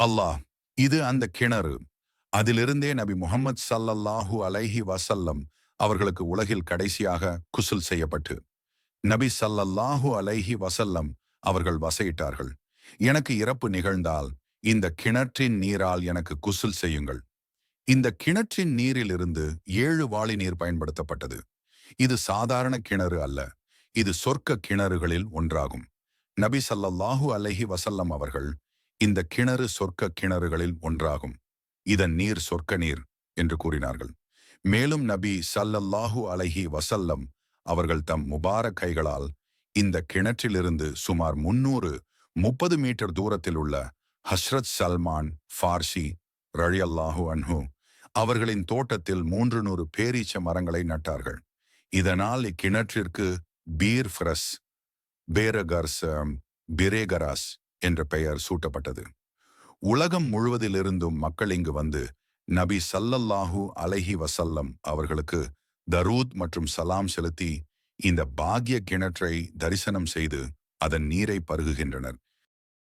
அல்லாஹ் இது அந்த கிணறு. அதிலிருந்தே நபி முகமது சல்லல்லாஹு அலைஹி வசல்லம் அவர்களுக்கு உலகில் கடைசியாக குசுல் செய்யப்பட்டு நபி சல்லல்லாஹு அலைஹி வசல்லம் அவர்கள் வசையிட்டார்கள். எனக்கு இறப்பு நிகழ்ந்தால் இந்த கிணற்றின் நீரால் எனக்கு குசுல் செய்யுங்கள். இந்த கிணற்றின் நீரிலிருந்து ஏழு வாளி நீர் பயன்படுத்தப்பட்டது. இது சாதாரண கிணறு அல்ல இது சொர்க்க கிணறுகளில் ஒன்றாகும். நபி சல்லல்லாஹு அலைஹி வசல்லம் அவர்கள் இந்த கிணறு சொர்க்க கிணறுகளில் ஒன்றாகும். இதன் நீர் சொர்க்க நீர் என்று கூறினார்கள். மேலும் நபி சல்லல்லாஹு அலைஹி வசல்லம் அவர்கள் தம் முபாரக் கைகளால் இந்த கிணற்றிலிருந்து சுமார் முன்னூறு முப்பது மீட்டர் தூரத்தில் உள்ள ஹஸ்ரத் சல்மான் ஃபார்சி ரழியல்லாஹு அன்ஹு அவர்களின் தோட்டத்தில் மூன்று நூறு பேரீச்ச மரங்களை நட்டார்கள். இதனால் இக்கிணற்றிற்கு பீர் ஃப்ரஸ் பேரகர்ஸ் பிரேகராஸ் என்ற பெயர் சூட்டப்பட்டது. உலகம் முழுவதிலிருந்தும் மக்கள் இங்கு வந்து நபி சல்லல்லாஹு அலைஹி வசல்லம் அவர்களுக்கு தரூத் மற்றும் சலாம் செலுத்தி இந்த பாக்ய கிணற்றை தரிசனம் செய்து அதன் நீரை பருகுகின்றனர்.